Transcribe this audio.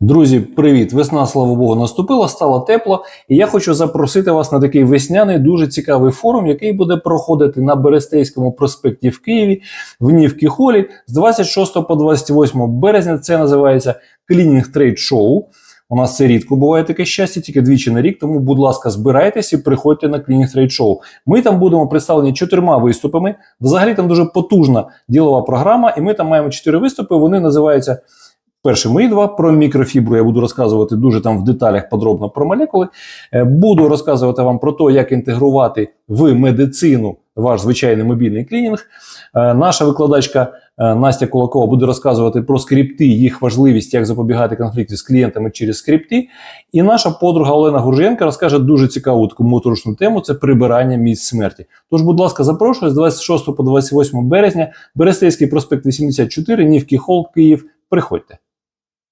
Друзі, привіт! Весна, слава Богу, наступила, стало тепло, і я хочу запросити вас на такий весняний, дуже цікавий форум, який буде проходити на Берестейському проспекті в Києві в Нівкі Холі з 26 по 28 березня. Це називається Cleaning Trade Show. У нас це рідко буває таке щастя, тільки двічі на рік. Тому, будь ласка, збирайтесь і приходьте на Cleaning Trade Show. Ми там будемо представлені чотирма виступами. Взагалі там дуже потужна ділова програма, і ми там маємо чотири виступи. Вони називаються. Перші мої два про мікрофібру. Я буду розказувати дуже там в деталях подробно про молекули. Е, Буду розказувати вам про те, як інтегрувати в медицину ваш звичайний мобільний клінінг. Е, Наша викладачка е, Настя Кулакова буде розказувати про скрипти, їх важливість, як запобігати конфлікту з клієнтами через скрипти. І наша подруга Олена Гуржієнка розкаже дуже цікаву таку моторошну тему: це прибирання місць смерті. Тож, будь ласка, запрошую з 26 по 28 березня, Берестейський проспект 84, Нівки Холл, Київ. Приходьте.